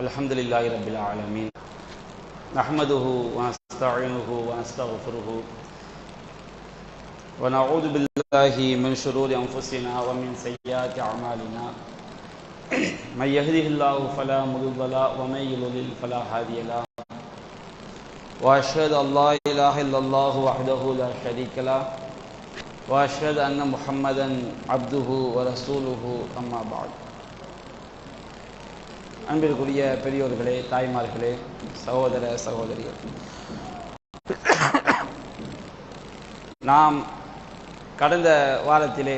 الحمد لله رب العالمين نحمده ونستعينه ونستغفره ونعوذ بالله من شرور أنفسنا ومن سيئات أعمالنا من يهده الله فلا مضل له ومن يضلل فلا هادي له وأشهد أن لا إله إلا الله وحده لا شريك له وأشهد أن محمدا عبده ورسوله أما بعد அன்பிற்குரிய பெரியோர்களே தாய்மார்களே சகோதர சகோதரிகள் நாம் கடந்த வாரத்திலே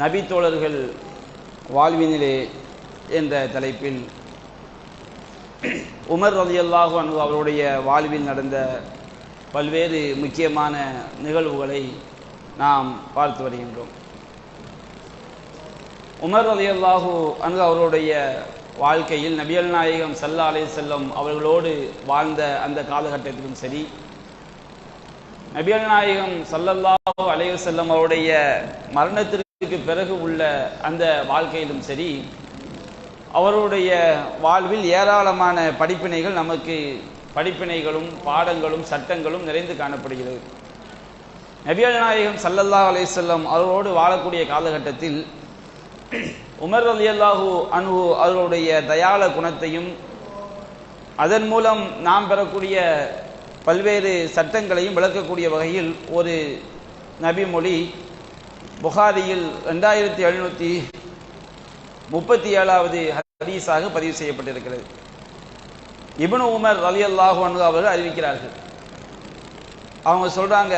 நபித்தோழர்கள் வாழ்வினிலே என்ற தலைப்பில் உமர் ரலியல்லாஹு அவருடைய வாழ்வில் நடந்த பல்வேறு முக்கியமான நிகழ்வுகளை நாம் பார்த்து வருகின்றோம். உமர் ரலியல்லாஹு அங்கு அவருடைய வாழ்க்கையில் நபியல் நாயகம் சல்லா அலி செல்லம் அவர்களோடு வாழ்ந்த அந்த காலகட்டத்திலும் சரி நபியல் நாயகம் சல்லல்லாஹு அலைய செல்லம் அவருடைய மரணத்திற்கு பிறகு உள்ள அந்த வாழ்க்கையிலும் சரி அவருடைய வாழ்வில் ஏராளமான படிப்பினைகள் நமக்கு படிப்பினைகளும் பாடங்களும் சட்டங்களும் நிறைந்து காணப்படுகிறது. நபியல் நாயகம் சல்லல்லா அலையம் அவரோடு வாழக்கூடிய காலகட்டத்தில் உமர் அலி அல்லாஹூ அனு அவர்களுடைய தயாள குணத்தையும் அதன் மூலம் நாம் பெறக்கூடிய பல்வேறு சட்டங்களையும் விளக்கக்கூடிய வகையில் ஒரு நபிமொழி புகாரியில் ரெண்டாயிரத்தி எழுநூற்றி முப்பத்தி ஏழாவது ஹதீஸாக பதிவு செய்யப்பட்டிருக்கிறது. இபனு உமர் அலி அல்லாஹு அனு அவர்கள் அறிவிக்கிறார்கள். அவங்க சொல்றாங்க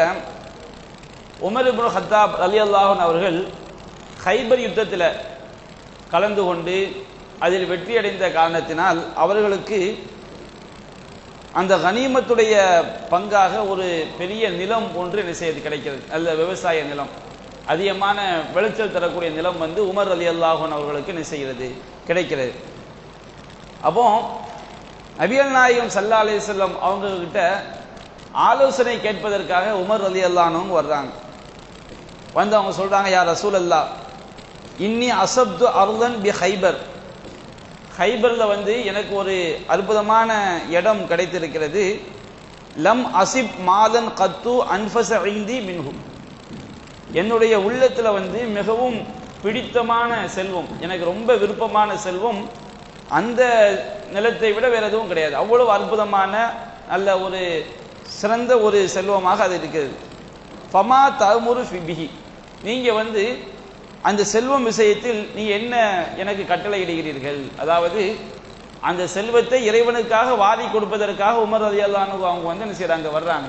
உமர் இபுன் ஹத்தாப் அலி அல்லாஹன் அவர்கள் ஹைபர் யுத்தத்தில் கலந்து கொண்டு அதில் வெற்றியடைந்த காரணத்தினால் அவர்களுக்கு அந்த கனிமத்துடைய பங்காக ஒரு பெரிய நிலம் ஒன்று என்ன செய்யறது கிடைக்கிறது. அல்ல விவசாய நிலம். அதிகமான விளைச்சல் தரக்கூடிய நிலம் வந்து உமர் அலி அல்லாஹன் அவர்களுக்கு என்ன செய்கிறது? கிடைக்கிறது. அப்போ நபியல் நாயகம் சல்லா அலி செல்லம் அவங்க கிட்ட ஆலோசனை கேட்பதற்காக உமர் அலி அல்லானவங்க வர்றாங்க. வந்து அவங்க சொல்றாங்க யார் ரசூல் அல்லா இன்னி அசப்து அருளன் பி ஹைபர். ஹைபரில் வந்து எனக்கு ஒரு அற்புதமான இடம் கிடைத்திருக்கிறது. லம் அசிப் மாதன் கத்து அன்ஃபச ஐந்தி மின்ஹும். என்னுடைய உள்ளத்தில் வந்து மிகவும் பிடித்தமான செல்வம் எனக்கு ரொம்ப விருப்பமான செல்வம் அந்த நிலத்தை விட வேறு எதுவும் கிடையாது. அவ்வளவு அற்புதமான நல்ல ஒரு சிறந்த ஒரு செல்வமாக அது இருக்கிறது. ஃபமா தமுரு ஃபிபிஹி. நீங்கள் வந்து அந்த செல்வம் விஷயத்தில் நீ என்ன எனக்கு கட்டளையிடுகிறீர்கள்? அதாவது அந்த செல்வத்தை இறைவனுக்காக வாதி கொடுப்பதற்காக உமர் ரதியல்லானு அவங்க வந்து என்ன செய்யறாங்க வர்றாங்க.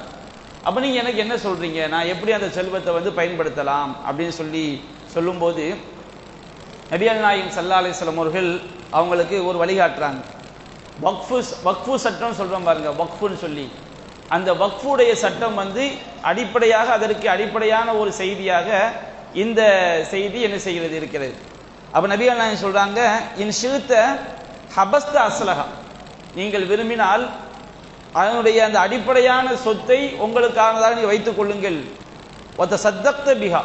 அப்ப நீங்க எனக்கு என்ன சொல்றீங்க? நான் எப்படி அந்த செல்வத்தை வந்து பயன்படுத்தலாம்? அப்படின்னு சொல்லி சொல்லும்போது நபியல் நாயின் சல்லா சிலமோர்கள் அவர்கள் அவங்களுக்கு ஒரு வழிகாட்டுறாங்க. வக்ஃபு வக்ஃபு சட்டம் சொல்றோம் பாருங்க வக்ஃபுன்னு சொல்லி. அந்த வக்ஃபுடைய சட்டம் வந்து அடிப்படையாக அதற்கு அடிப்படையான ஒரு செய்தியாக இந்த செய்தி என்ன செய்கிறது இருக்கிறது? அப்ப நபி அல்லாஹ் சொல்றாங்க இன் ஷிருத்த ஹபஸ்த அஸ்லகா நீங்கள் விரும்பினால் அதனுடைய அந்த அடிப்படையான சொத்தை உங்களுக்கானதாக நீ வைத்துக் கொள்ளுங்கள். ஒத்த சத்தக்த பிகா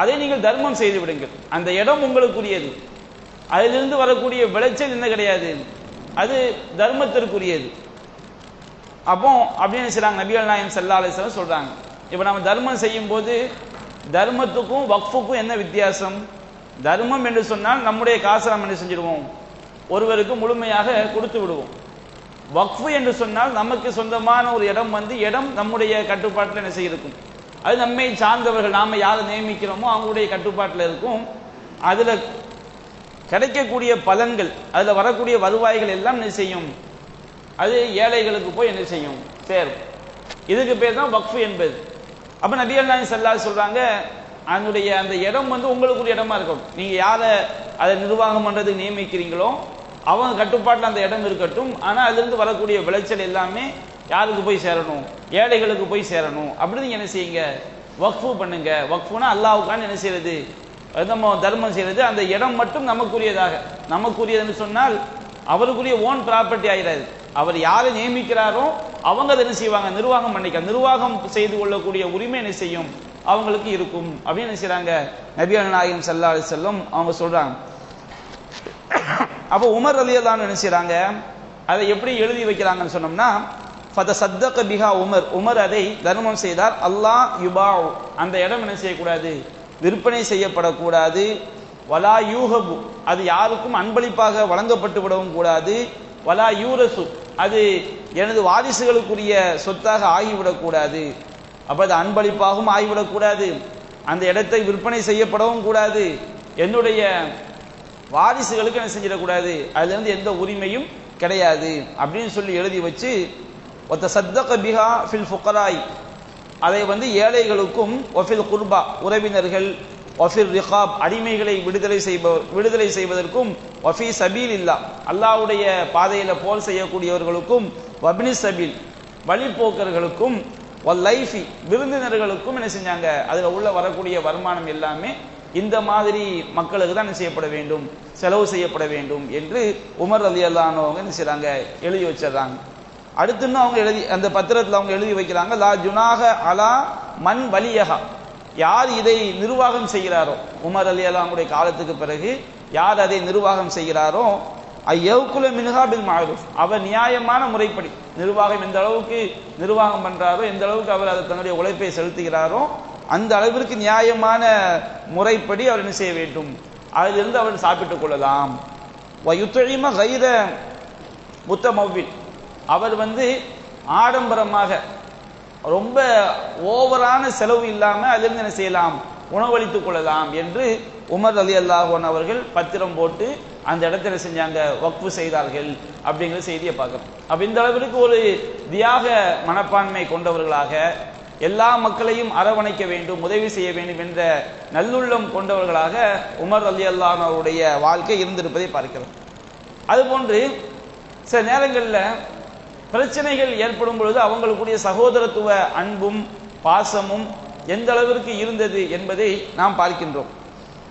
அதை நீங்கள் தர்மம் செய்து விடுங்கள். அந்த இடம் உங்களுக்குரியது. அதிலிருந்து வரக்கூடிய விளைச்சல் என்ன கிடையாது? அது தர்மத்திற்குரியது. அப்போ அப்படின்னு செய்றாங்க நபிகள் நாயம் சல்லா அலிஸ்லாம் சொல்றாங்க. இப்போ நம்ம தர்மம் செய்யும் போது தர்மத்துக்கும் வக்ஃபுக்கும் என்ன வித்தியாசம்? தர்மம் என்று சொன்னால் நம்முடைய காசை நம்ம என்ன செஞ்சிடுவோம்? ஒருவருக்கு முழுமையாக கொடுத்து விடுவோம். வக்ஃபு என்று சொன்னால் நமக்கு சொந்தமான ஒரு இடம் வந்து இடம் நம்முடைய கட்டுப்பாட்டில் என்ன செய்யிருக்கும் அது நம்மை சார்ந்தவர்கள் நாம் யாரை நியமிக்கிறோமோ அவங்களுடைய கட்டுப்பாட்டில் இருக்கும். அதில் கிடைக்கக்கூடிய பலன்கள் அதில் வரக்கூடிய வருவாய்கள் எல்லாம் என்ன செய்யும்? அது ஏழைகளுக்கு போய் என்ன செய்யும்? சேரும். இதுக்கு பேர் தான் வக்ஃபு என்பது. அப்ப நபி நாயகம் சல்லா சொல்றாங்க அதனுடைய அந்த இடம் வந்து உங்களுக்குரிய இடமா இருக்கும் நீங்க யாரை அதை நிர்வாகம் பண்றதுக்கு நியமிக்கிறீங்களோ அவங்க கட்டுப்பாட்டில் அந்த இடம் இருக்கட்டும். ஆனால் அதுலேருந்து வரக்கூடிய விளைச்சல் எல்லாமே யாருக்கு போய் சேரணும்? ஏழைகளுக்கு போய் சேரணும். அப்படி நீங்கள் என்ன செய்யுங்க? வக்ஃபு பண்ணுங்க. வக்ஃபுனா அல்லாவுக்கான என்ன செய்யறது? நம்ம தர்மம் செய்யறது. அந்த இடம் மட்டும் நமக்குரியதாக. நமக்குரியதுன்னு சொன்னால் அவருக்குரிய ஓன் ப்ராப்பர்ட்டி ஆயிடாது அவர் யாரை நியமிக்கிறாரோ அவங்க அதை என்ன செய்வாங்க? நிர்வாகம் பண்ணிக்க நிர்வாகம் செய்து கொள்ளக்கூடிய உரிமை என்ன செய்யும்? அவங்களுக்கு இருக்கும். அப்படின்னு என்ன செய்யறாங்க நபி நாயகம் செல்லா அலைஹி அவங்க சொல்றாங்க. அப்போ உமர் ரலியல்லான்னு என்ன செய்றாங்க? அதை எப்படி எழுதி வைக்கிறாங்கன்னு சொன்னோம்னா ஃபத சத்தக பிஹா உமர். உமர் அதை தர்மம் செய்தார். அல்லாஹ் யுபாவ் அந்த இடம் என்ன செய்யக்கூடாது? விற்பனை செய்யப்படக்கூடாது. வலா யூஹபு. அது யாருக்கும் அன்பளிப்பாக வழங்கப்பட்டு விடவும் கூடாது. வலா யூரசு அது எனது வாரிசுகளுக்குரிய சொத்தாக ஆகிவிடக்கூடாது. அப்போ அது அன்பளிப்பாகவும் ஆகிவிடக்கூடாது. அந்த இடத்தை விற்பனை செய்யப்படவும் கூடாது. என்னுடைய வாரிசுகளுக்கு என்ன செஞ்சிடக்கூடாது? அதுலேருந்து எந்த உரிமையும் கிடையாது. அப்படின்னு சொல்லி எழுதி வச்சு ஒத்த சத்தக பிஹா ஃபில் ஃபுக்கராய். அதை வந்து ஏழைகளுக்கும் ஒஃபில் குர்பா. உறவினர்கள் ஒஃபிர் ரிகாப் அடிமைகளை விடுதலை செய்பவர் விடுதலை செய்வதற்கும் ஒஃபி சபீல் இல்லா அல்லாஹ்வுடைய பாதையில் போல் செய்யக்கூடியவர்களுக்கும் வபினி சபீல் வழிப்போக்கர்களுக்கும் லைஃபி விருந்தினர்களுக்கும் என்ன செஞ்சாங்க? அதில் உள்ள வரக்கூடிய வருமானம் எல்லாமே இந்த மாதிரி மக்களுக்கு தான் என்ன செய்யப்பட வேண்டும் செலவு செய்யப்பட வேண்டும் என்று உமர் அலி அல்லானவங்க என்ன செய்கிறாங்க எழுதி வச்சிடுறாங்க. அடுத்துன்னு அவங்க எழுதி அந்த பத்திரத்தில் அவங்க எழுதி வைக்கிறாங்க லா ஜுனாக அலா மண் வலியகா யார் இதை நிர்வாகம் செய்கிறாரோ உமர் அலி அல்லாமுடைய காலத்துக்கு பிறகு யார் அதை நிர்வாகம் செய்கிறாரோ ஐயவுக்குல மின்ஹா பில் மாரூஃப். அவர் நியாயமான முறைப்படி நிர்வாகம் எந்த அளவுக்கு நிர்வாகம் பண்றாரோ எந்த அளவுக்கு அவர் அதை தன்னுடைய உழைப்பை செலுத்துகிறாரோ அந்த அளவிற்கு நியாயமான முறைப்படி அவர் என்ன செய்ய வேண்டும்? அதிலிருந்து அவர் சாப்பிட்டுக் கொள்ளலாம். யுத்தழிம கைர முத்தமவ்வில் அவர் வந்து ஆடம்பரமாக ரொம்ப ஓவரான செலவு இல்லாம அதிலிருந்து என்ன செய்யலாம்? உணவளித்துக் கொள்ளலாம் என்று உமர் அலி அல்லாஹன் அவர்கள் பத்திரம் போட்டு அந்த இடத்துல செஞ்சாங்க? வக்ஃபு செய்தார்கள் அப்படிங்கிற செய்தியை பார்க்குறோம். அப்போ இந்த அளவிற்கு ஒரு தியாக மனப்பான்மை கொண்டவர்களாக எல்லா மக்களையும் அரவணைக்க வேண்டும் உதவி செய்ய வேண்டும் என்ற நல்லுள்ளம் கொண்டவர்களாக உமர் அலி அல்லாஹ் அவருடைய வாழ்க்கை இருந்திருப்பதை பார்க்கிறோம். அதுபோன்று சில நேரங்களில் பிரச்சனைகள் ஏற்படும் பொழுது அவங்களுக்குரிய சகோதரத்துவ அன்பும் பாசமும் எந்த அளவிற்கு இருந்தது என்பதை நாம் பார்க்கின்றோம்.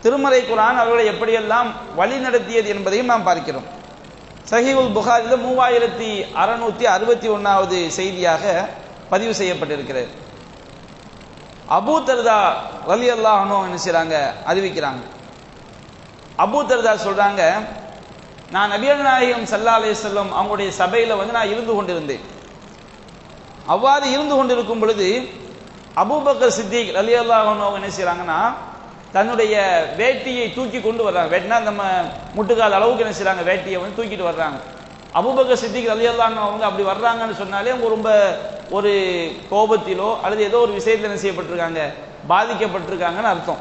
திருமறை குரான் அவர்களை எப்படியெல்லாம் வழி நடத்தியது என்பதையும் நாம் பார்க்கிறோம். சஹிவுல் புகாரில் மூவாயிரத்தி அறுநூத்தி அறுபத்தி ஒன்னாவது செய்தியாக பதிவு செய்யப்பட்டிருக்கிறது. அபூ தர்தா ரலி அல்லாஹனோ என்ன செய்றாங்க? அறிவிக்கிறாங்க. அபூ தர்தா சொல்றாங்க நான் நபியல் நாயகம் சல்லா அலைஹி அவங்களுடைய சபையில் வந்து நான் இருந்து கொண்டிருந்தேன். அவ்வாறு இருந்து கொண்டிருக்கும் பொழுது அபூபக்கர் சித்திக் அலி அல்லாஹ் என்ன செய்கிறாங்கன்னா தன்னுடைய வேட்டியை தூக்கி கொண்டு வர்றாங்க. வேட்டினா நம்ம முட்டுக்கால் அளவுக்கு என்ன செய்கிறாங்க வேட்டியை வந்து தூக்கிட்டு வர்றாங்க. அபுபக்க சித்திக் அலி அல்லாஹ் அவங்க அப்படி வர்றாங்கன்னு சொன்னாலே அவங்க ரொம்ப ஒரு கோபத்திலோ அல்லது ஏதோ ஒரு விஷயத்தில் என்ன செய்யப்பட்டிருக்காங்க? பாதிக்கப்பட்டிருக்காங்கன்னு அர்த்தம்.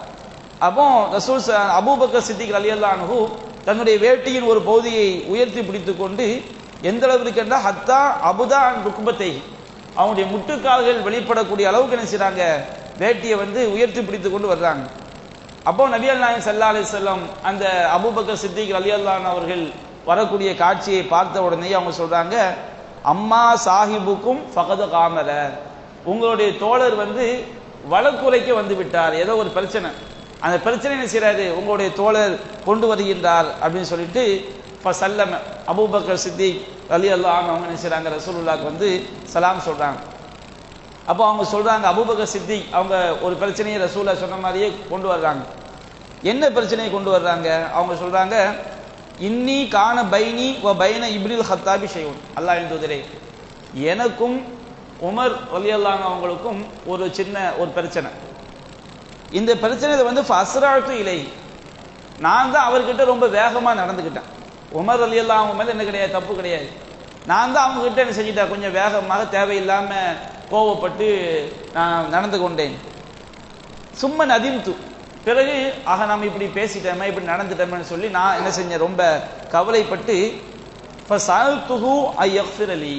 அப்போ ரசூல் ச- அபூபக்கர் சித்திக் அலி அல்லானு தன்னுடைய வேட்டியின் ஒரு பகுதியை உயர்த்தி பிடித்துக்கொண்டு எந்த அளவிற்கு என்றால் ஹத்தா அபுதா ருக்குபத்தை அவனுடைய முட்டுக்கால்கள் வெளிப்படக்கூடிய அளவுக்கு என்ன செய்கிறாங்க வேட்டியை வந்து உயர்த்தி பிடித்து கொண்டு வர்றாங்க. அப்போ நபி நாயகம் சல்லா அலி செல்லம் அந்த அபூபக்கர் சித்திக் அலி அல்லான் அவர்கள் வரக்கூடிய காட்சியை பார்த்த உடனே அவங்க சொல்றாங்க அம்மா சாஹிபுக்கும் ஃபகத காமர உங்களுடைய தோழர் வந்து வழக்குரைக்க வந்து விட்டார். ஏதோ ஒரு பிரச்சனை. அந்த பிரச்சனை என்ன செய்றாரு? உங்களுடைய தோழர் கொண்டு வருகின்றார் அப்படின்னு சொல்லிட்டு சல்லம அபூபக்கர் சித்திக் அலி அல்லாஹ் அவங்க என்ன செய்கிறாங்க ரசூலுல்லாக்கு வந்து சலாம் சொல்கிறாங்க அப்போ அவங்க சொல்கிறாங்க அபூபக்கர் சித்திக் அவங்க ஒரு பிரச்சனையை ரசூலா சொன்ன மாதிரியே கொண்டு வர்றாங்க. என்ன பிரச்சனையை கொண்டு வர்றாங்க? அவங்க சொல்கிறாங்க இன்னி கான பைனி வ பைன இப்ரில் ஹத்தாபி ஷைவன் அல்லா தூதரே எனக்கும் உமர் ஒலியல்லாங்க அவங்களுக்கும் ஒரு சின்ன ஒரு பிரச்சனை. இந்த பிரச்சனை வந்து ஃபஸ்ராட்டு இலை. நான் தான் அவர்கிட்ட ரொம்ப வேகமாக நடந்துக்கிட்டேன். உமர் எல்லாம் அவங்க மேலே என்ன கிடையாது? தப்பு கிடையாது. நான் தான் அவங்ககிட்ட என்ன செஞ்சிட்டேன்? கொஞ்சம் வேகமாக தேவையில்லாமல் கோவப்பட்டு நான் நடந்து கொண்டேன். சும்மா நதிம்து. பிறகு ஆக நம்ம இப்படி பேசிட்டோமே இப்படி நடந்துட்டோமேன்னு சொல்லி நான் என்ன செஞ்சேன்? ரொம்ப கவலைப்பட்டு இப்போ சால் துகு ஐ எஃப் அலி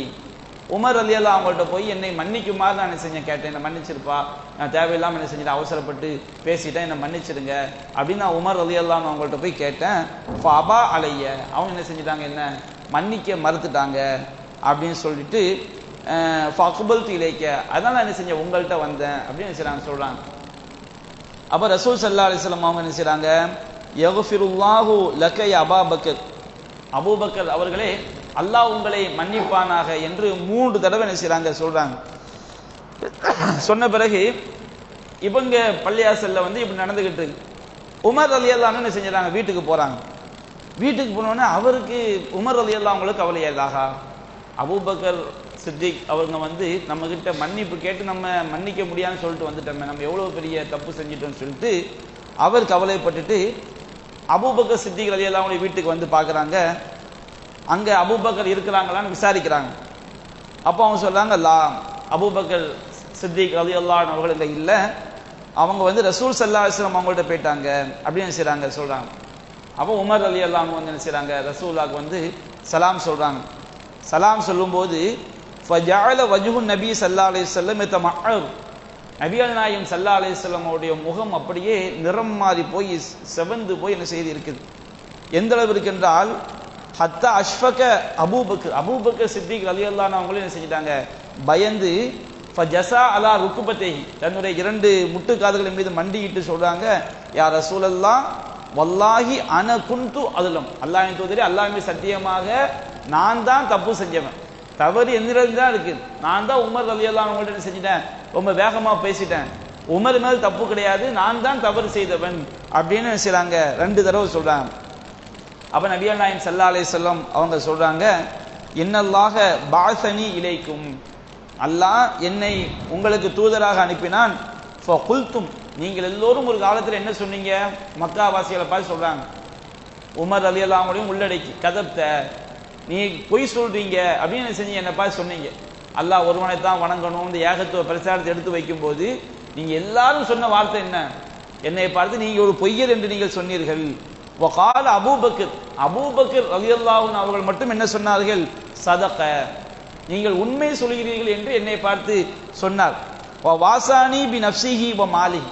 உமர் அலி அல்லா அவங்கள்ட்ட போய் என்னை மன்னிக்குமாறு நான் என்ன செஞ்சேன்? கேட்டேன். என்னை மன்னிச்சிருப்பா. நான் தேவையில்லாமல் என்ன செஞ்சுட்டேன். அவசரப்பட்டு பேசிட்டேன். என்னை மன்னிச்சிடுங்க அப்படின்னு நான் உமர் அலி அவங்கள்ட்ட போய் கேட்டேன். ஃபபா அலைய. அவங்க என்ன செஞ்சுட்டாங்க? என்ன? மன்னிக்க மறுத்துட்டாங்க. அப்படின்னு சொல்லிட்டு ஃபக்பல் இலைக்க. அதான் நான் என்ன செஞ்சேன்? உங்கள்கிட்ட வந்தேன். அப்படின்னு என்ன செய்றாங்க? சொல்றாங்க. அப்போ ரசூல் சல்லா அலிஸ்லாம் அவங்க என்ன செய்கிறாங்க யகுஃபிருல்லாஹு லக்கை அபாபக்கர் அபூபக்கர் அவர்களே அல்லாஹ் உங்களை மன்னிப்பானாக என்று மூன்று தடவை என்ன செய்கிறாங்க சொல்றாங்க. சொன்ன பிறகு இவங்க பள்ளியாசல்ல வந்து இப்படி நடந்துகிட்டு இருக்கு. உமர் அலி என்ன செஞ்சுறாங்க வீட்டுக்கு போறாங்க. வீட்டுக்கு போனோடனே அவருக்கு உமர் அலி அல்லா அவங்களுக்கு கவலையாதாகா அபூபக்கர் சித்திக் அவங்க வந்து நம்ம கிட்ட மன்னிப்பு கேட்டு நம்ம மன்னிக்க முடியாதுன்னு சொல்லிட்டு வந்துட்டோமே நம்ம எவ்வளோ பெரிய தப்பு செஞ்சிட்டோம்னு சொல்லிட்டு அவர் கவலைப்பட்டுட்டு அபூபக்கர் சித்திக் அலி அல்லா வீட்டுக்கு வந்து பார்க்குறாங்க. அங்கே அபூபக்கர் இருக்கிறாங்களான்னு விசாரிக்கிறாங்க. அப்போ அவங்க சொல்றாங்க லா அபூபக்கர் சித்திக் அலி அல்லான் அவர்கள் இங்கே இல்லை. அவங்க வந்து ரசூல் சல்லா அலிஸ்லாம் அவங்கள்ட்ட போயிட்டாங்க அப்படின்னு செய்கிறாங்க சொல்கிறாங்க அப்போ உமர் அலி அல்லாம் வந்து என்ன செய்கிறாங்க ரசூலாக் வந்து சலாம் சொல்கிறாங்க சலாம் சொல்லும்போது ஃபஜால வஜுஹு நபி சல்லா அலிஸ்லம் இத்த மஹர். நபிகள் நாயம் சல்லா அலி சொல்லமுடைய முகம் அப்படியே நிறம் மாறி போய் செவந்து போய் என்ன செய்தி இருக்குது எந்த அளவு இருக்கின்றால் ஹத்தா அஷ்ஃபக அபூபக்கு அபூபக்கர் சித்திக் அலி அல்லான் அவங்களும் என்ன செஞ்சிட்டாங்க? பயந்து ஃபஜசா அலா ருக்குபத்தேஹி. தன்னுடைய இரண்டு முட்டு காதுகளின் மீது மண்டியிட்டு சொல்றாங்க யார் ரசூலல்லா வல்லாஹி அன குந்து அதுலம். அல்லாஹின் தூதரி அல்லாஹ்மே சத்தியமாக நான் தான் தப்பு செஞ்சவன். தவறு எந்திரது தான் இருக்கு. நான் தான் உமர் அலி அல்லா அவங்கள்ட்ட என்ன செஞ்சிட்டேன்? ரொம்ப வேகமாக பேசிட்டேன். உமர் மேல் தப்பு கிடையாது நான் தான் தவறு செய்தவன் அப்படின்னு செய்கிறாங்க ரெண்டு தடவை சொல்கிறாங்க அப்போ நபியல் நாயம் சல்லா அலே சொல்லம் அவங்க சொல்கிறாங்க இன்னல்லாக பாசனி இலைக்கும். அல்லாஹ் என்னை உங்களுக்கு தூதராக அனுப்பினான். குல்தும் நீங்கள் எல்லோரும் ஒரு காலத்தில் என்ன சொன்னீங்க? மக்காவாசிகளை பார்த்து சொல்கிறாங்க உமர் அலி அல்லாமோடையும் உள்ளடக்கி கதப்த நீ பொய் சொல்கிறீங்க அப்படின்னு என்ன என்னை பார்த்து சொன்னீங்க. அல்லாஹ் ஒருவனை தான் வணங்கணும் இந்த ஏகத்துவ பிரச்சாரத்தை எடுத்து வைக்கும்போது நீங்கள் எல்லாரும் சொன்ன வார்த்தை என்ன? என்னை பார்த்து நீங்கள் ஒரு பொய்யர் என்று நீங்கள் சொன்னீர்கள். வகால அபூபக்கர் அபூபக்கர் ரலியல்லாஹு அவர்கள் மட்டும் என்ன சொன்னார்கள்? சதக. நீங்கள் உண்மை சொல்கிறீர்கள் என்று என்னை பார்த்து சொன்னார். வாசானி பி நப்சிஹி வ மாலிஹி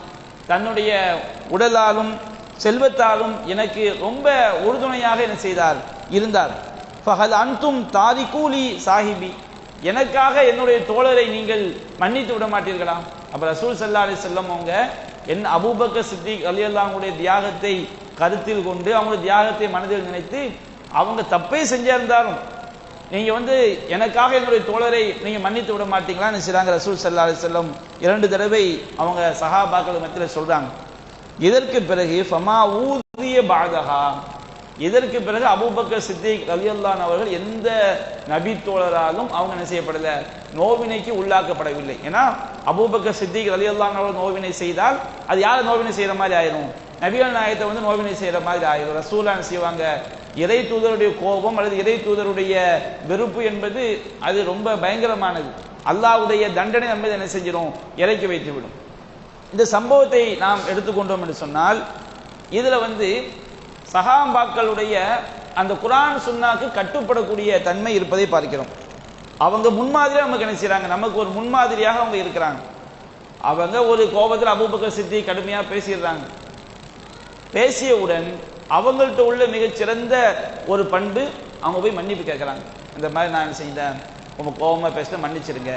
தன்னுடைய உடலாலும் செல்வத்தாலும் எனக்கு ரொம்ப உறுதுணையாக என்ன செய்தார்? இருந்தார். ஃபஹல் அன்தும் தாரிகூலி சாஹிபி. எனக்காக என்னுடைய தோழரை நீங்கள் மன்னித்து விட மாட்டீர்களா? அப்ப ரசூல் சல்லா அலி செல்லம் அவங்க என் அபூபக்கர் சித்திக் அலி அல்லாவுடைய தியாகத்தை கருத்தில் கொண்டு அவங்க தியாகத்தை மனதில் நினைத்து அவங்க தப்பே செஞ்சிருந்தாலும் நீங்க வந்து எனக்காக என்னுடைய தோழரை நீங்க மன்னித்து விட மாட்டீங்களான்னு செய்றாங்க ரசூல் சல்லா அலி செல்லம் இரண்டு தடவை அவங்க சஹாபாக்கள் மத்தியில் சொல்றாங்க. இதற்கு பிறகு ஃபமா ஊதிய பாதகா இதற்கு பிறகு அபுபக்கர் சித்திக் ரலியல்லான் அவர்கள் எந்த நபி தோழராலும் அவங்க என்ன செய்யப்படல நோவினைக்கு உள்ளாக்கப்படவில்லை. ஏன்னா அபுபக்கர் சித்திக் ரலியல்லான் அவர்கள் நோவினை செய்தால் அது யார் நோவினை செய்யற மாதிரி ஆயிரும்? நபிகள் நாயத்தை வந்து நோவினை செய்யற மாதிரி ஆயிரும். ரசூலான் செய்வாங்க. இறை தூதருடைய கோபம் அல்லது இறை தூதருடைய வெறுப்பு என்பது அது ரொம்ப பயங்கரமானது. அல்லாவுடைய தண்டனை நம்ம என்ன செஞ்சிடும் இறக்கி வைத்து விடும் இந்த சம்பவத்தை நாம் எடுத்துக்கொண்டோம் என்று சொன்னால் இதுல வந்து சகாம்பாக்களுடைய அந்த குரான் சுன்னாக்கு கட்டுப்படக்கூடிய தன்மை இருப்பதை பார்க்கிறோம். அவங்க முன்மாதிரியாக நமக்கு என்ன செய்கிறாங்க நமக்கு ஒரு முன்மாதிரியாக அவங்க இருக்கிறாங்க. அவங்க ஒரு கோபத்தில் அபூபக்கர் சித்தி கடுமையாக பேசிடுறாங்க. பேசியவுடன் அவங்கள்ட்ட உள்ள மிகச்சிறந்த ஒரு பண்பு அவங்க போய் மன்னிப்பு கேட்குறாங்க. இந்த மாதிரி நான் என்ன செஞ்சேன் ரொம்ப கோபமா பேச மன்னிச்சிருங்க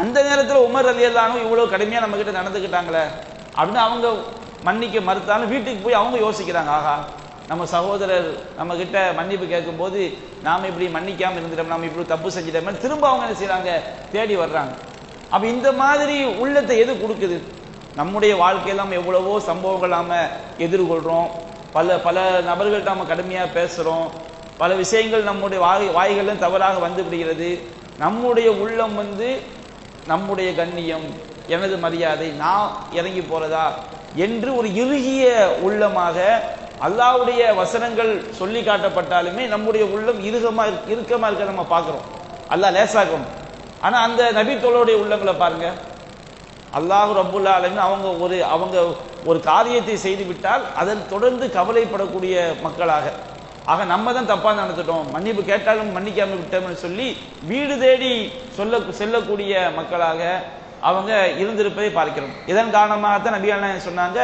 அந்த நேரத்தில் உமர் அலி அல்லானும் இவ்வளோ கடுமையாக நம்ம கிட்ட நடந்துக்கிட்டாங்களே அப்படின்னு அவங்க மன்னிக்க மறுத்தாலும் வீட்டுக்கு போய் அவங்க யோசிக்கிறாங்க. ஆஹா நம்ம சகோதரர் நம்ம கிட்ட மன்னிப்பு கேட்கும்போது நாம் இப்படி மன்னிக்காமல் இருந்துட்டோம் நாம் இப்படி தப்பு செஞ்சிட்டோம் திரும்ப அவங்க என்ன செய்கிறாங்க தேடி வர்றாங்க. அப்போ இந்த மாதிரி உள்ளத்தை எது கொடுக்குது? நம்முடைய வாழ்க்கையில நம்ம எவ்வளவோ சம்பவங்கள் நாம எதிர்கொள்றோம். பல பல நபர்கள்ட்ட நம்ம கடுமையாக பேசுகிறோம் பல விஷயங்கள் நம்முடைய வாய் வாய்களிலும் தவறாக வந்து விடுகிறது. நம்முடைய உள்ளம் வந்து நம்முடைய கண்ணியம் எனது மரியாதை நான் இறங்கி போகிறதா என்று ஒரு இறுகிய உள்ளமாக அல்லாவுடைய வசனங்கள் சொல்லி காட்டப்பட்டாலுமே நம்முடைய உள்ளம் இறுகமாக இருக்க- இருக்க நம்ம பார்க்குறோம். அல்லா லேசாகும் ஆனால் அந்த நபித்தோளுடைய உள்ளங்களை பாருங்கள் அல்லாஹ் ரபுல்லா அலமின் அவங்க ஒரு அவங்க ஒரு காரியத்தை செய்துவிட்டால் அதன் தொடர்ந்து கவலைப்படக்கூடிய மக்களாக. ஆக நம்ம தான் தப்பாக நடந்துட்டோம். மன்னிப்பு கேட்டாலும் மன்னிக்காம விட்டோம்னு சொல்லி வீடு தேடி சொல்ல செல்லக்கூடிய மக்களாக அவங்க இருந்திருப்பதை பார்க்கிறோம். இதன் காரணமாகத்தான் நபியான சொன்னாங்க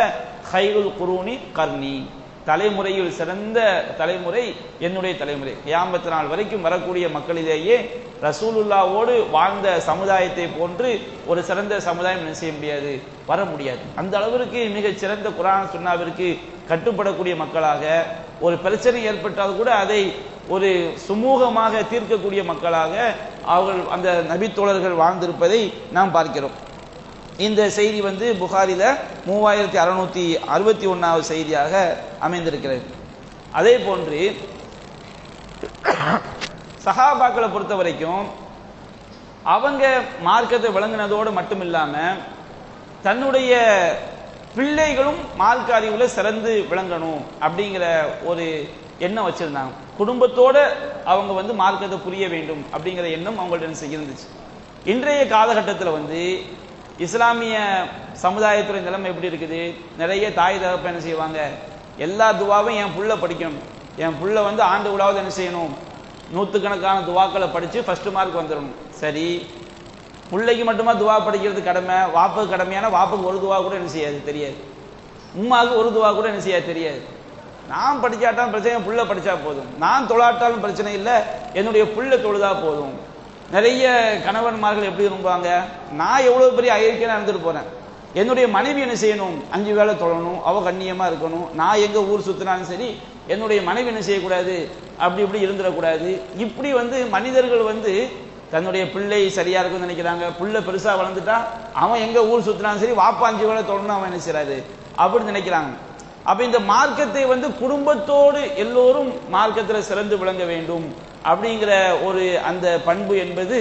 ஹைருல் குரூனி கர்ணி தலைமுறையில் சிறந்த தலைமுறை என்னுடைய தலைமுறை. கியாமத்து நாள் வரைக்கும் வரக்கூடிய மக்களிலேயே ரசூலுல்லாவோடு வாழ்ந்த சமுதாயத்தை போன்று ஒரு சிறந்த சமுதாயம் என்ன செய்ய முடியாது? வர முடியாது. அந்த அளவிற்கு மிகச் சிறந்த குரான் சுண்ணாவிற்கு கட்டுப்படக்கூடிய மக்களாக ஒரு பிரச்சனை ஏற்பட்டால் கூட அதை ஒரு சுமூகமாக தீர்க்கக்கூடிய மக்களாக அவர்கள் அந்த நபித்தோழர்கள் வாழ்ந்திருப்பதை நாம் பார்க்கிறோம். இந்த செய்தி வந்து புகாரில மூவாயிரத்தி அறுநூத்தி அறுபத்தி ஒன்னாவது செய்தியாக அமைந்திருக்கிறது. அதே போன்று சஹாபாக்களை பொறுத்த வரைக்கும் அவங்க மார்க்கத்தை விளங்கினதோடு மட்டும் இல்லாம தன்னுடைய பிள்ளைகளும் மார்க்க அறிவுல சிறந்து விளங்கணும் அப்படிங்கிற ஒரு எண்ணம் வச்சிருந்தாங்க. குடும்பத்தோட அவங்க வந்து மார்க்கத்தை புரிய வேண்டும் அப்படிங்கிற எண்ணம் அவங்கள்ட்ட இருந்துச்சு இன்றைய காலகட்டத்தில் வந்து இஸ்லாமிய சமுதாயத்துடைய நிலைமை எப்படி இருக்குது? நிறைய தாய் தகப்ப என்ன செய்வாங்க? எல்லா துவாவும் என் புள்ள படிக்கணும். என் புள்ள வந்து ஆண்டு விழாவது என்ன செய்யணும்? நூற்றுக்கணக்கான துவாக்களை படித்து ஃபர்ஸ்ட் மார்க் வந்துடணும். சரி. பிள்ளைக்கு மட்டுமா துவா படிக்கிறது கடமை? வாப்புக்கு கடமையான வாப்புக்கு ஒரு துவா கூட என்ன செய்யாது? தெரியாது. உம்மாவுக்கு ஒரு துவா கூட என்ன செய்யாது? தெரியாது. நான் படிச்சாட்டாலும் பிரச்சனை புள்ள படிச்சா போதும். நான் தொழாட்டாலும் பிரச்சனை இல்லை. என்னுடைய புள்ள தொழுதா போதும். நிறைய கணவன்மார்கள் எப்படி விரும்புவாங்க? நான் எவ்வளவு பெரிய ஐக்கியம் நடந்துட்டு போறேன். என்னுடைய மனைவி என்ன செய்யணும்? அஞ்சு வேளை தொழணும். அவ கண்ணியமா இருக்கணும். நான் எங்க ஊர் சுத்தினாலும் சரி என்னுடைய மனைவி என்ன செய்யக்கூடாது? அப்படி இப்படி இருந்துடக்கூடாது. இப்படி வந்து மனிதர்கள் வந்து தன்னுடைய பிள்ளை சரியா இருக்கும்னு நினைக்கிறாங்க. பிள்ளை பெருசா வளர்ந்துட்டா அவன் எங்க ஊர் சுத்தினாலும் சரி வாப்பா அஞ்சு வேளை தொழணும் அவன் என்ன செய்யறாரு அப்படின்னு நினைக்கிறாங்க. அப்ப இந்த மார்க்கத்தை வந்து குடும்பத்தோடு எல்லோரும் மார்க்கத்தில் சிறந்து விளங்க வேண்டும். அப்படிங்கிற ஒரு அந்த பண்பு என்பது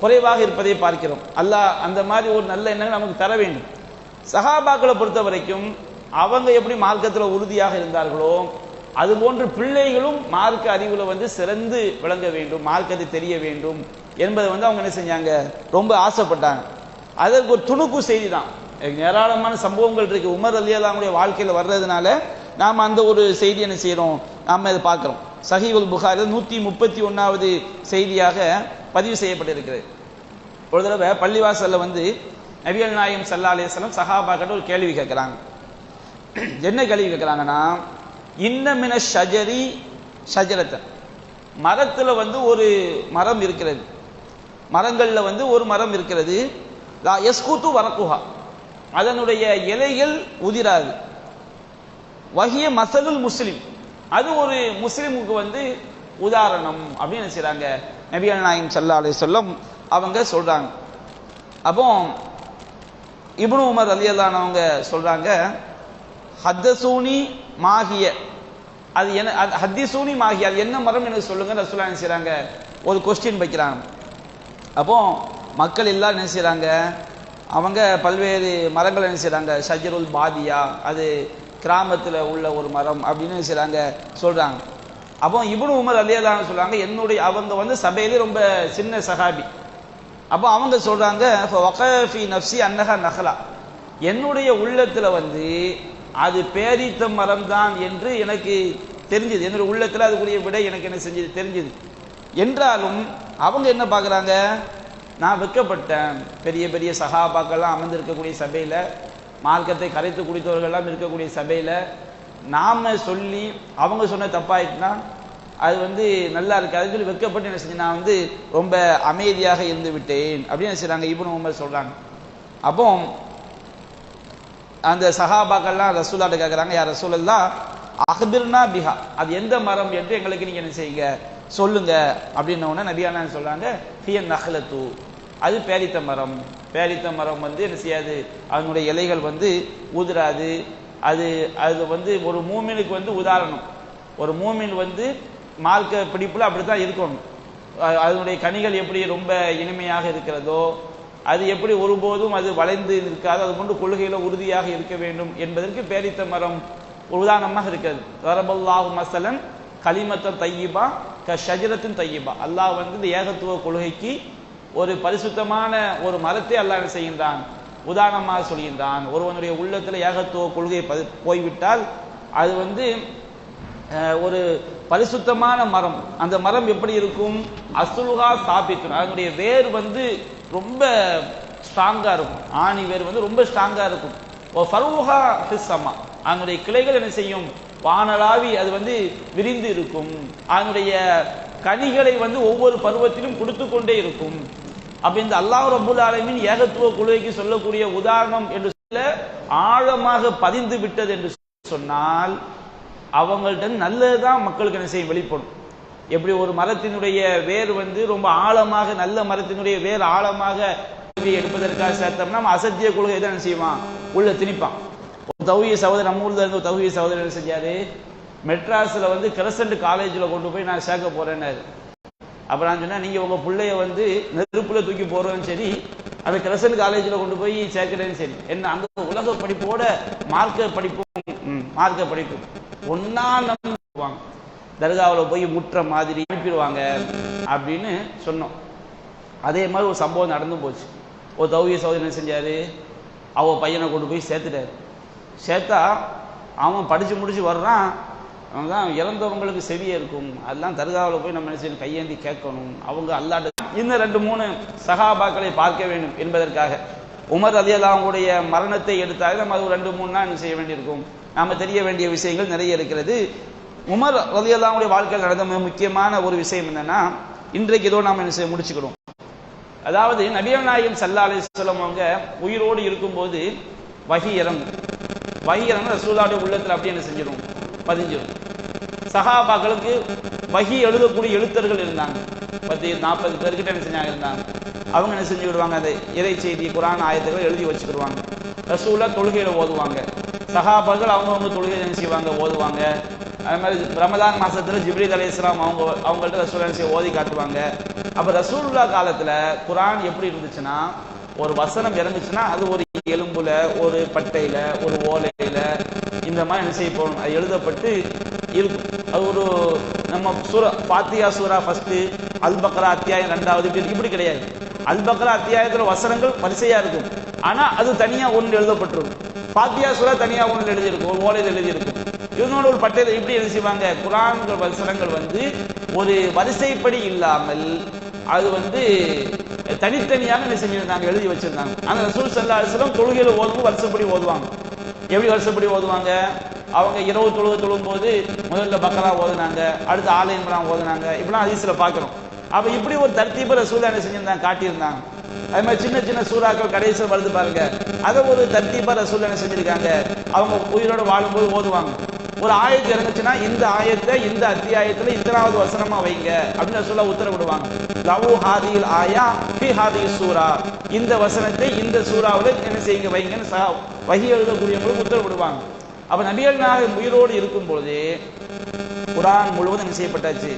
குறைவாக இருப்பதை பார்க்கிறோம். அல்லாஹ் அந்த மாதிரி ஒரு நல்ல எண்ணங்கள் நமக்கு தர வேண்டும். சஹாபாக்களை பொறுத்த வரைக்கும் அவங்க எப்படி மார்க்கத்தில் உறுதியாக இருந்தார்களோ அதுபோன்று பிள்ளைகளும் மார்க்க அறிவில் வந்து சிறந்து விளங்க வேண்டும் மார்க்கத்தை தெரிய வேண்டும் என்பதை வந்து அவங்க என்ன செஞ்சாங்க? ரொம்ப ஆசைப்பட்டாங்க. அதற்கு ஒரு துணுக்கு செய்தி தான் ஏராளமான சம்பவங்கள் இருக்கு. உமர் அலியல்லாவுடைய வாழ்க்கையில் வர்றதுனால நாம் அந்த ஒரு செய்தி என்ன செய்கிறோம் நாம் இதை பார்க்குறோம். சஹீவுல் புகாரி நூத்தி முப்பத்தி ஒன்னாவது செய்தியாக பதிவு செய்யப்பட்டிருக்கிறது. ஒரு தடவை பள்ளிவாசல்ல வந்து நவியல் நாயம் சல்லா அலிஸ்லாம் சஹாபாக்கிட்ட ஒரு கேள்வி கேட்கிறாங்க. என்ன கேள்வி கேட்கிறாங்கன்னா இன்னமின ஷஜரி ஷஜரத்தன். மரத்துல வந்து ஒரு மரம் இருக்கிறது. மரங்கள்ல வந்து ஒரு மரம் இருக்கிறது. லா எஸ்கூத்து வரக்குஹா. அதனுடைய இலைகள் உதிராது. வகிய மசலுல் முஸ்லிம். அது ஒரு முஸ்லீமுக்கு வந்து உதாரணம் அப்படின்னு என்ன நபியல் நபிகள் நாயம் சல்லா அலி சொல்லம் அவங்க சொல்றாங்க. அப்போ இப்னு உமர் அலியல்லானவங்க சொல்றாங்க ஹத்தசூனி மாகிய அது என்ன அது ஹத்திசூனி மாகிய அது என்ன மரம் எனக்கு சொல்லுங்க ரசூலா என்ன செய்றாங்க? ஒரு கொஸ்டின் வைக்கிறாங்க. அப்போ மக்கள் எல்லாம் என்ன செய்கிறாங்க அவங்க பல்வேறு மரங்கள் என்ன செய்கிறாங்க ஷஜருல் பாதியா அது கிராமத்தில் உள்ள ஒரு மரம் அப்படின்னு சில அங்கே சொல்கிறாங்க அப்போ இவனு உமர் அலியலான்னு சொல்கிறாங்க என்னுடைய அவங்க வந்து சபையிலே ரொம்ப சின்ன சஹாபி. அப்போ அவங்க சொல்றாங்க வகஃபி நஃப்சி அன்னகா நஹலா. என்னுடைய உள்ளத்தில் வந்து அது பேரித்த மரம் தான் என்று எனக்கு தெரிஞ்சது. என்னுடைய உள்ளத்தில் அதுக்குரிய விடை எனக்கு என்ன செஞ்சது? தெரிஞ்சது. என்றாலும் அவங்க என்ன பார்க்குறாங்க நான் வெக்கப்பட்டேன். பெரிய பெரிய சகாபாக்கள்லாம் அமர்ந்திருக்கக்கூடிய சபையில் மார்க்கத்தை கரைத்து குடித்தவர்கள்லாம் இருக்கக்கூடிய சபையில் நாம் சொல்லி அவங்க சொன்ன தப்பாயிட்டுனா அது வந்து நல்லா இருக்காது சொல்லி வெக்கப்பட்டு என்ன செஞ்சு நான் வந்து ரொம்ப அமைதியாக இருந்து விட்டேன். அப்படின்னு செய்கிறாங்க இவனும் ரொம்ப சொல்கிறாங்க அப்போ அந்த சஹாபாக்கள்லாம் ரசூலாட்ட கேட்குறாங்க யார் ரசூலெல்லாம் அஹ்பிர்னா பிஹா. அது எந்த மரம் என்று எங்களுக்கு நீங்கள் என்ன செய்யுங்க? சொல்லுங்க. அப்படின்ன உடனே நபியானா சொல்கிறாங்க ஹியன் நஹ்லத்து. அது பேரித்த மரம். பேரித்த மரம் வந்து என்ன செய்யாது? அதனுடைய இலைகள் வந்து உதிராது அது அது வந்து ஒரு மூமினுக்கு வந்து உதாரணம். ஒரு மூமின் வந்து மார்க்க பிடிப்பில் அப்படி தான் இருக்கணும் அதனுடைய கனிகள் எப்படி ரொம்ப இனிமையாக இருக்கிறதோ அது எப்படி ஒருபோதும் அது வளைந்து நிற்காது அது கொண்டு கொள்கையில் உறுதியாக இருக்க வேண்டும் என்பதற்கு பேரித்த மரம் ஒரு உதாரணமாக இருக்கிறது. தரபல்லாஹு மசலன் கலிமத்தன் தையிபா க ஷஜரத்தின் தையிபா அல்லாஹ் வந்து இந்த ஏகத்துவ கொள்கைக்கு ஒரு பரிசுத்தமான ஒரு மரத்தை அல்லாஹ் செய்கின்றான்? உதாரணமாக சொல்கின்றான். ஒருவனுடைய உள்ளத்தில் ஏகத்துவ கொள்கை போய்விட்டால் அது வந்து ஒரு பரிசுத்தமான மரம். அந்த மரம் எப்படி இருக்கும்? அசுலுகா ஸ்தாபிக்கும். அதனுடைய வேர் வந்து ரொம்ப ஸ்ட்ராங்காக இருக்கும். ஆணி வேர் வந்து ரொம்ப ஸ்ட்ராங்காக இருக்கும். ஃபர்வுகா ஃபருஹா ஃபிஸ்ஸமா அதனுடைய கிளைகள் என்ன செய்யும்? வானலாவி அது வந்து விரிந்து இருக்கும். அதனுடைய கனிகளை வந்து ஒவ்வொரு பருவத்திலும் கொடுத்து கொண்டே இருக்கும். அப்ப இந்த அல்லாஹ் ரபுல் ஆலமின் ஏகத்துவ குழுவைக்கு சொல்லக்கூடிய உதாரணம் என்று சொல்ல ஆழமாக பதிந்து விட்டது என்று சொன்னால் அவங்கள்ட்ட நல்லதுதான் மக்களுக்கு என்ன செய்யும் வெளிப்படும். எப்படி ஒரு மரத்தினுடைய வேர் வந்து ரொம்ப ஆழமாக நல்ல மரத்தினுடைய வேர் ஆழமாக எடுப்பதற்காக சேர்த்தோம்னா நம்ம அசத்திய கொள்கை தான் என்ன செய்வான்? உள்ள திணிப்பான். ஒரு தௌஹீ சகோதரர் நம்ம ஊர்ல இருந்து ஒரு தௌஹீ சகோதரர் என்ன செஞ்சாரு? மெட்ராஸில் வந்து கிரசண்ட் காலேஜில் கொண்டு போய் நான் சேர்க்க போறேன்னாரு. அப்புறம் சொன்னால் நீங்கள் நீங்க உங்க பிள்ளைய வந்து நெருப்புல தூக்கி போறதும் சரி அது கிரசன் காலேஜில் கொண்டு போய் சேர்க்கிறேன்னு சரி. என்ன அந்த உலக படிப்போட மார்க்க படிப்பும் ம், மார்க்க படிப்பும் ஒன்னா நம்புவாங்க. தர்காவில் போய் முற்ற மாதிரி அனுப்பிடுவாங்க அப்படின்னு சொன்னோம். அதே மாதிரி ஒரு சம்பவம் நடந்து போச்சு. ஒரு தௌவிய சௌதரி என்ன செஞ்சார்? அவ பையனை கொண்டு போய் சேர்த்துட்டாரு. சேர்த்தா அவன் படித்து முடிச்சு வர்றான். அவங்க தான் இறந்தவங்களுக்கு செவியே இருக்கும். அதெல்லாம் தர்காவில் போய் நம்ம என்ன செய்யணும்? கையேந்தி கேட்கணும். அவங்க அல்லாட்டு இன்னும் ரெண்டு மூணு சகாபாக்களை பார்க்க வேண்டும் என்பதற்காக. உமர் அலி மரணத்தை எடுத்தால் நம்ம அது ரெண்டு மூணு நாள் என்ன செய்ய வேண்டியிருக்கும்? நாம் தெரிய வேண்டிய விஷயங்கள் நிறைய இருக்கிறது. உமர் அலி வாழ்க்கையில் நடந்த மிக முக்கியமான ஒரு விஷயம் என்னன்னா இன்றைக்கு ஏதோ நாம் என்ன செய்ய முடிச்சுக்கிறோம். அதாவது நபிகள் நாயகம் சல்லா அலிஸ்லாம் அவங்க உயிரோடு இருக்கும்போது வகி இறங்கும். வகி இறங்கு ரசூலாவுடைய உள்ளத்தில் அப்படியே என்ன செஞ்சிடும் பதிஞ்சிருக்கு சஹாபாக்களுக்கு வகி எழுதக்கூடிய எழுத்தர்கள் இருந்தாங்க. பத்து நாற்பது பேர்கிட்ட என்ன செஞ்சாங்க இருந்தாங்க. அவங்க என்ன செஞ்சு விடுவாங்க? அதை இறை செய்தி குரான் ஆயத்துக்களை எழுதி வச்சுக்கிடுவாங்க. ரசூலா தொழுகையில ஓதுவாங்க. சஹாபாக்கள் அவங்கவுங்க தொழுகை என்ன செய்வாங்க? ஓதுவாங்க. அது மாதிரி ரமதான் மாசத்துல ஜிப்ரீத் அலி இஸ்லாம் அவங்க அவங்கள்ட்ட ரசூல் என்ன செய்ய ஓதி காட்டுவாங்க. அப்ப ரசூல்லா காலத்துல குரான் எப்படி இருந்துச்சுன்னா ஒரு வசனம் இறந்துச்சுன்னா அது ஒரு எலும்புல ஒரு பட்டையில ஒரு ஓலையில இந்த மாதிரி என்ன செய்ய போகணும் அது எழுதப்பட்டு இருக்கும். அது ஒரு நம்ம சூரா பாத்தியா சூரா ஃபர்ஸ்ட் அல் பக்ரா அத்தியாயம் ரெண்டாவது இப்படி இப்படி கிடையாது. அல் பக்ரா அத்தியாயத்துல வசனங்கள் வரிசையா இருக்கும். ஆனா அது தனியா ஒன்று எழுதப்பட்டிருக்கும். பாத்தியா சூரா தனியா ஒன்று எழுதியிருக்கும் ஒரு ஓலையில் எழுதியிருக்கும். இவனோட ஒரு பட்டையில இப்படி என்ன செய்வாங்க? குரான்கள் வசனங்கள் வந்து ஒரு வரிசைப்படி இல்லாமல் அது வந்து தனித்தனியாக என்ன செஞ்சிருந்தாங்க எழுதி வச்சிருந்தாங்க. அந்த ரசூல் சல்லா அலிஸ்லாம் தொழுகையில ஓதும் வருஷப்படி ஓதுவாங்க. எப்படி வருஷப்படி ஓதுவாங்க? அவங்க இரவு தொழுக தொழும் போது முதல்ல பக்கரா ஓதுனாங்க அடுத்து ஆலய ஓதுனாங்க இப்படிலாம் ஹதீஸ்ல பார்க்கிறோம். அப்ப இப்படி ஒரு தர்த்தீப ரசூலா என்ன செஞ்சிருந்தாங்க? காட்டியிருந்தாங்க. அது மாதிரி சின்ன சின்ன சூறாக்கள் கடைசியில் வருது பாருங்க. அதை ஒரு தர்த்தீபா ரசூல் என்ன செஞ்சிருக்காங்க? அவங்க உயிரோட வாழும்போது ஓதுவாங்க. ஒரு ஆயத்து இறங்குச்சுன்னா இந்த ஆயத்தை இந்த அத்தியாயத்துல இத்தனாவது வசனமா வைங்க. அப்படின்னு சொல்ல உத்தரவிடுவாங்க. லவு ஹாதியில் ஆயா பி ஹாதி சூரா. இந்த வசனத்தை இந்த சூறாவில் என்ன செய்யுங்க வைங்கன்னு ச- வகி எழுதக்கூடியவங்களுக்கு உத்தரவிடுவாங்க. அப்ப நபிகள் நாயகம் உயிரோடு இருக்கும் பொழுது குரான் முழுவதும் என்ன செய்யப்பட்டாச்சு?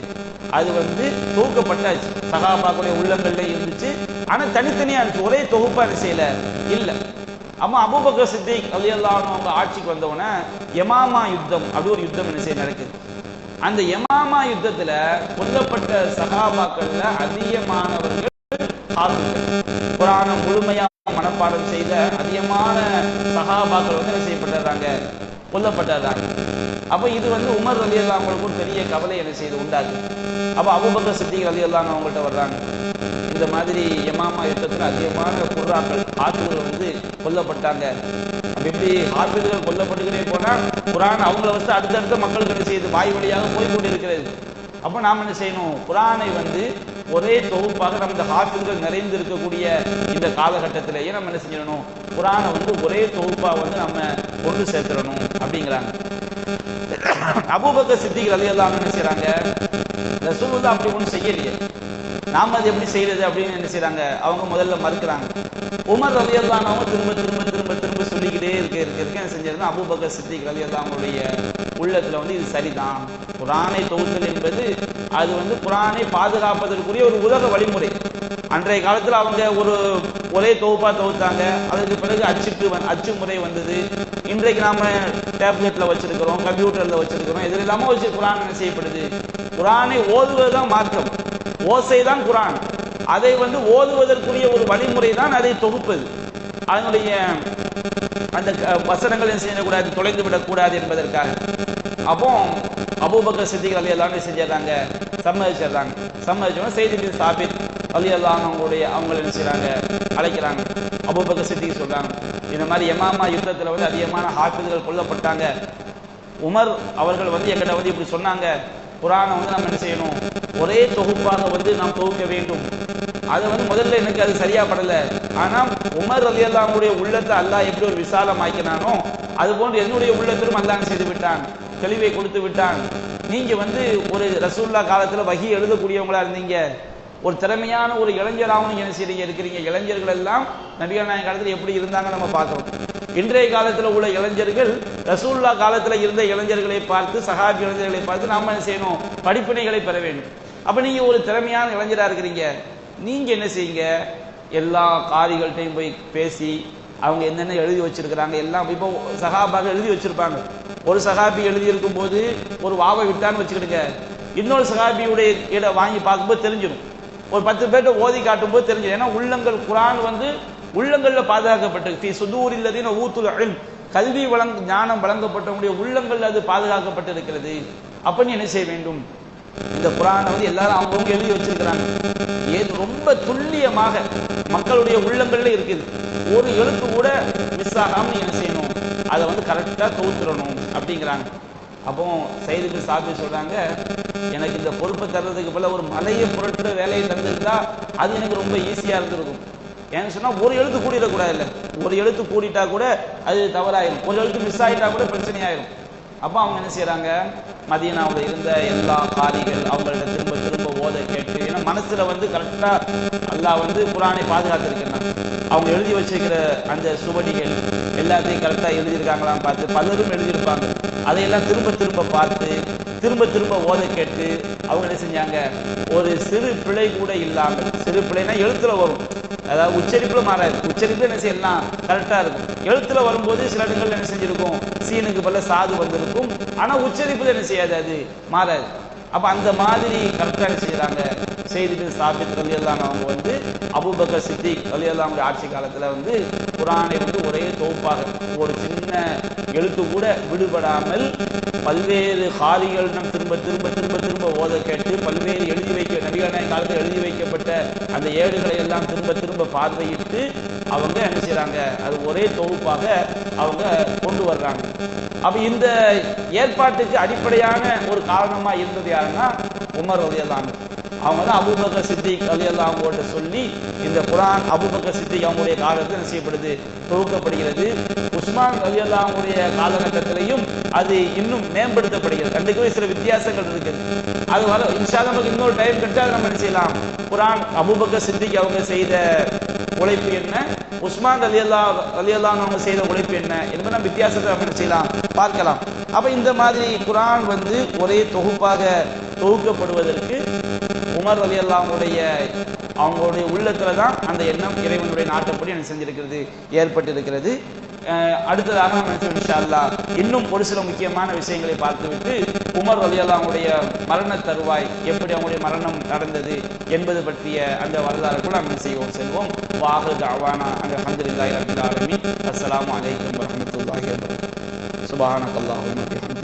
அது வந்து தொகுக்கப்பட்டாச்சு சகாபாக்குடைய உள்ளங்கள்ல இருந்துச்சு. ஆனா தனித்தனியா இருந்துச்சு ஒரே தொகுப்பா என்ன செய்யல? இல்ல. அம்மா அபூபக்கர் சித்திக் அலி அல்லாஹ் அவங்க ஆட்சிக்கு வந்தவொடனே யமாமா யுத்தம் அப்படி ஒரு யுத்தம் என்ன செய்ய நடக்குது. அந்த யமாமா யுத்தத்துல கொல்லப்பட்ட சகாபாக்கள்ல அதிகமானவர்கள் புராணம் முழுமையா மனப்பாடம் செய்த அதிகமான சகாபாக்கள் வந்து என்ன செய்யப்பட்டுறாங்க கொல்லப்பட்டுறாங்க அப்ப இது வந்து உமர் அலி அவங்களுக்கு பெரிய கவலை என்ன செய்து உண்டாது அப்ப அபுபக்கர் சித்திக் அலி அல்லாஹ் அவங்கள்ட்ட வர்றாங்க. இந்த மாதிரி யமாமா யுத்தத்தில் அதிகமான குர்ராக்கள் ஆற்றுகள் வந்து கொல்லப்பட்டாங்க. எப்படி ஆற்றுகள் கொல்லப்பட்டுக்கிட்டே போனா குரான் அவங்கள வச்சு அடுத்தடுத்த மக்களுக்கு என்ன செய்யுது? வாய் வழியாக போய் கொண்டிருக்கிறது. அப்ப நாம என்ன செய்யணும்? குரானை வந்து ஒரே தொகுப்பாக நம்ம இந்த ஹாஃபில்கள் நிறைந்து இருக்கக்கூடிய இந்த காலகட்டத்திலேயே நம்ம என்ன செஞ்சிடணும்? குரானை வந்து ஒரே தொகுப்பா வந்து நம்ம கொண்டு சேர்த்துடணும் அப்படிங்கிறாங்க. அபூபக்க சித்திகள் அலி எல்லாம் என்ன செய்யறாங்க ரசூலுல்லாஹ் அப்படி ஒன்றும் செய்யலையே. நாம அது எப்படி செய்யறது அப்படின்னு என்ன செய்றாங்க? அவங்க முதல்ல மறுக்கிறாங்க. உமர் ரலி திரும்ப திரும்ப திரும்ப திரும்ப சொல்லிக்கிட்டே இருக்க இருக்க இருக்க என்ன செஞ்சாருன்னா அபூபக்கர் சித்திக் ரலியல்லாவுடைய அவங்களுடைய உள்ளத்துல வந்து இது சரிதான். குரானை தொகுத்தல் என்பது அது வந்து குரானை பாதுகாப்பதற்குரிய ஒரு உலக வழிமுறை. அன்றைய காலத்தில் அவங்க ஒரு ஒரே தொகுப்பா தொகுத்தாங்க. அதற்கு பிறகு அச்சுக்கு அச்சு முறை வந்தது. இன்றைக்கு நாம டேப்லெட்ல வச்சிருக்கிறோம் கம்ப்யூட்டர்ல வச்சிருக்கிறோம். இதுல இல்லாம வச்சு குரான் என்ன செய்யப்படுது? குரானை ஓதுவதுதான் மார்க்கம். ஓசை தான் குரான். அதை வந்து ஓதுவதற்குரிய ஒரு வழிமுறை தான் அதை தொகுப்பது. அதனுடைய அந்த வசனங்கள் என்ன செய்யக்கூடாது தொலைந்து விடக்கூடாது என்பதற்காக. அப்போ அபூபக்கர் சித்திகள் அலி எல்லாமே செஞ்சிடறாங்க சம்மதிச்சிடுறாங்க. சம்மதிச்சோன்னா செய்தி பின் சாபித் அலி அல்லாஹ் அவங்களுடைய அவங்க என்ன செய்யறாங்க அழைக்கிறாங்க. அபூபக்கர் சித்திக்கு சொல்றாங்க இந்த மாதிரி எமாமா யுத்தத்துல வந்து அதிகமான ஹாஃபிதுகள் கொல்லப்பட்டாங்க. உமர் அவர்கள் வந்து எங்கிட்ட வந்து இப்படி சொன்னாங்க குரானை வந்து நம்ம என்ன செய்யணும்? ஒரே தொகுப்பாக வந்து நாம் தொகுக்க வேண்டும். அது வந்து முதல்ல எனக்கு அது சரியா படல. ஆனா உமர் அலி அல்லாவுடைய உள்ளத்தை அல்லாஹ் எப்படி ஒரு விசாலம் ஆக்கினானோ அது போன்று என்னுடைய உள்ளத்திலும் அல்லாஹ் செய்து விட்டான். தெளிவை கொடுத்து விட்டான். நீங்க வந்து ஒரு ரசூல்லா காலத்துல வகி எழுதக்கூடியவங்களா இருந்தீங்க. ஒரு திறமையான ஒரு இளைஞராகவும் நீங்க என்ன செய்றீங்க? இருக்கிறீங்க. இளைஞர்கள் எல்லாம் நபிகள் நாயகம் காலத்தில் எப்படி இருந்தாங்க நம்ம பார்க்கிறோம். இன்றைய காலத்தில் உள்ள இளைஞர்கள் ரசூல்லா காலத்தில் இருந்த இளைஞர்களை பார்த்து சஹாபி இளைஞர்களை பார்த்து நாம் என்ன செய்யணும்? படிப்பினைகளை பெற வேண்டும். அப்போ நீங்கள் ஒரு திறமையான இளைஞராக இருக்கிறீங்க. நீங்கள் என்ன செய்யுங்க? எல்லா காரிகள்கிட்டையும் போய் பேசி அவங்க என்னென்ன எழுதி வச்சிருக்கிறாங்க எல்லாம் இப்போ சகாபாக எழுதி வச்சிருப்பாங்க. ஒரு சகாபி எழுதி போது ஒரு வாவை விட்டான்னு வச்சுக்கிடுங்க. இன்னொரு சகாபியுடைய இடம் வாங்கி பார்க்கும்போது தெரிஞ்சிடும். ஒரு பத்து பேர்கிட்ட ஓதி காட்டும்போது தெரிஞ்சிடும். ஏன்னா உள்ளங்கள் குரான் வந்து உள்ளங்கள்ல பாதுகாக்கப்பட்டு ஃபி சுதூர் கல்வி வழங்க ஞானம் வழங்கப்பட்டவங்களுடைய உள்ளங்கள் அது பாதுகாக்கப்பட்டு இருக்கிறது அப்ப நீ என்ன செய்ய வேண்டும்? இந்த குரானை வந்து எல்லாரும் அவங்கவுங்க எழுதி வச்சிருக்கிறாங்க. ஏது ரொம்ப துல்லியமாக மக்களுடைய உள்ளங்கள்ல இருக்குது. ஒரு எழுத்து கூட மிஸ் ஆகாம நீ என்ன செய்யணும்? அதை வந்து கரெக்டா தொகுத்துடணும் அப்படிங்கிறாங்க. அப்போ சைதுக்கு சாப்பி சொல்றாங்க எனக்கு இந்த பொறுப்பை தர்றதுக்கு போல ஒரு மலையை புரட்டுற வேலையை தந்துருந்தா அது எனக்கு ரொம்ப ஈஸியா இருந்திருக்கும். ஏன்னு சொன்னா ஒரு எழுத்து கூடிடக்கூடாது இல்ல ஒரு எழுத்து கூடிட்டா கூட அது தவறாயிரும். ஒரு எழுத்து மிஸ் ஆயிட்டா கூட பிரச்சனையாயிரும். அப்போ அவங்க என்ன செய்றாங்க? மதியனாவில் இருந்த எல்லா காரிகள் அவங்கள்ட்ட திரும்ப திரும்ப ஓத கேட்டு ஏன்னா மனசுல வந்து கரெக்டா அல்லா வந்து குரானை பாதுகாத்திருக்கிறான். அவங்க எழுதி வச்சிருக்கிற அந்த சுவடிகள் எல்லாத்தையும் கரெக்டாக எழுதியிருக்காங்களான்னு பார்த்து பலரும் எழுதியிருப்பாங்க. அதையெல்லாம் திரும்ப திரும்ப பார்த்து திரும்ப திரும்ப ஓத கேட்டு அவங்க என்ன செஞ்சாங்க? ஒரு சிறு பிழை கூட இல்லாமல் சிறு பிழைனா எழுத்துல வரும். அதாவது உச்சரிப்புல மாறாது. உச்சரிப்பு என்ன செய்யலாம்? கரெக்டா இருக்கும். எழுத்துல வரும்போது சில இடங்கள்ல என்ன செஞ்சிருக்கும்? சீனுக்கு பல சாது வந்திருக்கும். ஆனா உச்சரிப்புல என்ன செய்யாது அது? மாறாது. அப்ப அந்த மாதிரி கரெக்டாக செய்கிறாங்க செய்துட்டு செய்திட்டு ஸ்தாபித் அலி அவங்க வந்து அபுபக்கர் சித்திக் அலி அல்லாமுடைய ஆட்சி காலத்துல வந்து குரானை வந்து ஒரே தொகுப்பாக ஒரு சின்ன எழுத்து கூட விடுபடாமல் பல்வேறு காரிகளிடம் திரும்ப திரும்ப திரும்ப திரும்ப ஓத கேட்டு பல்வேறு எழுதி வைக்க நபிகள் காலத்தில் எழுதி வைக்கப்பட்ட அந்த ஏடுகளை எல்லாம் திரும்ப திரும்ப பார்வையிட்டு அவங்க என்ன செய்யறாங்க அது ஒரே தொகுப்பாக அவங்க கொண்டு வர்றாங்க. அப்ப இந்த ஏற்பாட்டுக்கு அடிப்படையான ஒரு காரணமா இருந்தது யாருன்னா உமர் ரலியல்லாஹு அவங்க தான் அபுபக்க சித்திக் ரதியல்லாம் அவங்கள்ட்ட சொல்லி இந்த குரான் அபுபக்க சித்திக் அவங்களுடைய காலத்தில் என்ன செய்யப்படுது? தொகுக்கப்படுகிறது. உஸ்மான் ரலியல்லாஹு அவங்களுடைய காலகட்டத்திலையும் அது இன்னும் மேம்படுத்தப்படுகிறது. ரெண்டுக்குமே சில வித்தியாசங்கள் இருக்குது. அது வர இன்ஷா நமக்கு இன்னொரு டைம் கிடைச்சா நம்ம என்ன செய்யலாம்? குரான் அபுபக்க சித்திக்கு அவங்க செய்த உழைப்பு என்ன? உஸ்மான் அலி அல்லா அலி அவங்க செய்த உழைப்பு என்ன? என்பது நம்ம வித்தியாசத்தை நம்ம செய்யலாம்? பார்க்கலாம். அப்ப இந்த மாதிரி குரான் வந்து ஒரே தொகுப்பாக தொகுக்கப்படுவதற்கு உமர் அலி அல்லாவுடைய அவங்களுடைய உள்ளத்துல தான் அந்த எண்ணம் இறைவனுடைய நாட்டப்படி எனக்கு செஞ்சிருக்கிறது? ஏற்பட்டிருக்கிறது. அடுத்ததாக நம்ம நினைச்சோம் அல்லாஹ் இன்னும் ஒரு சில முக்கியமான விஷயங்களை பார்த்துவிட்டு உமர் அலி அவங்களுடைய மரண தருவாய் எப்படி அவங்களுடைய மரணம் நடந்தது என்பது பற்றிய அந்த வரலாறுக்குள் நாம் செய்வோம் செல்வோம். வாஹு தாவானா அந்த அஹமதுல்லாஹி ரபில் ஆலமீன். அஸ்ஸலாமு அலைக்கும் வரமத்துல்லாஹி சுபானக்கல்லாஹு